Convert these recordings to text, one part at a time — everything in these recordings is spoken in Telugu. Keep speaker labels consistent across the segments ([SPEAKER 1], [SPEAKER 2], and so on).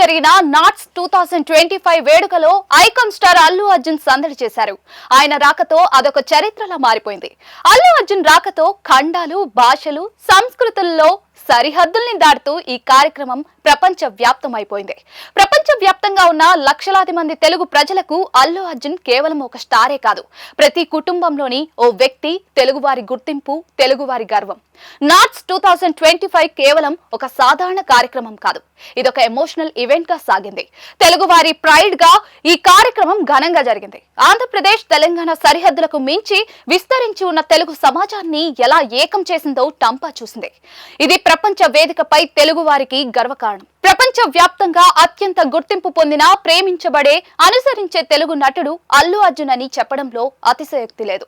[SPEAKER 1] జరిగిన NATS two thousand twenty five వేడుకలో ఐకాన్ స్టార్ అల్లు అర్జున్ సందడి చేశారు. ఆయన రాకతో అదొక చరిత్రలా మారిపోయింది. అల్లు అర్జున్ రాకతో ఖండాలు భాషలు సంస్కృతుల్లో సరిహద్దుల్ని దాటుతూ ఈ కార్యక్రమం ప్రపంచ వ్యాప్తమైపోయింది ప్రపంచ వ్యాప్తంగా ఉన్న లక్షలాది మంది తెలుగు ప్రజలకు అల్లు అర్జున్ కేవలం ఒక స్టారే కాదు. ప్రతి కుటుంబంలోని ఓ వ్యక్తి తెలుగువారి గుర్తింపు తెలుగువారి గర్వం. NATS two thousand twenty five కేవలం ఒక సాధారణ కార్యక్రమం కాదు. ఇదొక ఎమోషనల్ ఈవెంట్గా సాగింది. తెలుగువారి ప్రైడ్గా ఈ కార్యక్రమం ఘనంగా జరిగింది. ఆంధ్రప్రదేశ్ తెలంగాణ సరిహద్దులకు మించి విస్తరించి ఉన్న తెలుగు సమాజాన్ని ఎలా ఏకం చేసిందో టంపా చూసింది. ఇది ప్రపంచ వేదికపై తెలుగువారికి గర్వకారణం. ప్రపంచ వ్యాప్తంగా అత్యంత గుర్తింపు పొందిన ప్రేమించబడే అనుసరించే తెలుగు నటుడు అల్లు అర్జున్ అని చెప్పడంలో అతిశయోక్తి లేదు.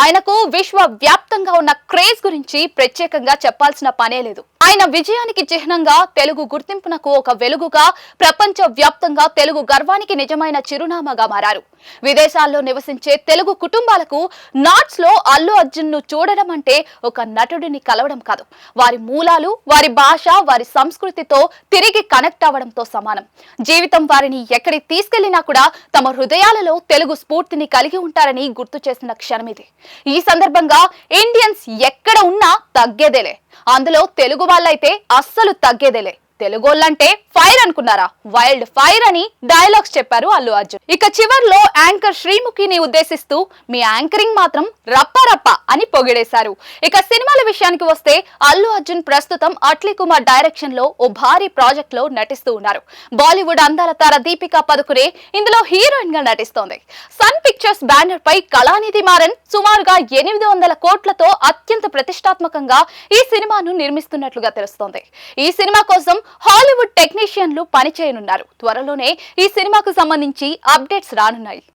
[SPEAKER 1] ఆయనకు విశ్వ వ్యాప్తంగా ఉన్న క్రేజ్ గురించి ప్రత్యేకంగా చెప్పాల్సిన పనే లేదు. ఆయన విజయానికి చిహ్నంగా తెలుగు గుర్తింపునకు ఒక వెలుగుగా ప్రపంచ వ్యాప్తంగా తెలుగు గర్వానికి నిజమైన చిరునామాగా మారారు. విదేశాల్లో నివసించే తెలుగు కుటుంబాలకు నాట్స్లో అల్లు అర్జున్ను చూడడం అంటే ఒక నటుడిని కలవడం కాదు. వారి మూలాలు వారి భాష వారి సంస్కృతితో తిరిగి కనెక్ట్ అవ్వడంతో సమానం. జీవితం వారిని ఎక్కడికి తీసుకెళ్ళినా కూడా తమ హృదయాలలో తెలుగు స్ఫూర్తిని కలిగి ఉంటారని గుర్తు చేసిన క్షణమిది ఈ సందర్భంగా ఇండియన్స్ ఎక్కడ ఉన్నా తగ్గేదేలే. అందులో తెలుగు వాళ్ళైతే అస్సలు తగ్గేదేలే. తెలుగోళ్ళంటే ఫైర్ అనుకున్నారా? వైల్డ్ ఫైర్ అని డైలాగ్స్ చెప్పారు అల్లు అర్జున్. ఇక చివర్లో యాంకర్ శ్రీముఖిని ఉద్దేశిస్తూ మీ యాంకరింగ్ మాత్రం రప్ప రప్ప అని పొగిడేశారు. ఇక సినిమాల విషయానికి వస్తే అల్లు అర్జున్ ప్రస్తుతం అట్లీ కుమార్ డైరెక్షన్లో ఓ భారీ ప్రాజెక్ట్లో నటిస్తూ ఉన్నారు. బాలీవుడ్ అందాల తార దీపికా పదుకునే ఇందులో హీరోయిన్గా నటిస్తోంది. సన్ పిక్చర్స్ బ్యానర్ పై కళానిధి మారన్ సుమారుగా ఎనిమిది వందల కోట్లతో అత్యంత ప్రతిష్టాత్మకంగా ఈ సినిమాను నిర్మిస్తున్నట్లుగా తెలుస్తోంది. ఈ సినిమా కోసం హాలీవుడ్ టెక్నీషియన్లు పనిచేయనున్నారు. త్వరలోనే ఈ సినిమాకు సంబంధించి అప్డేట్స్ రానున్నాయి.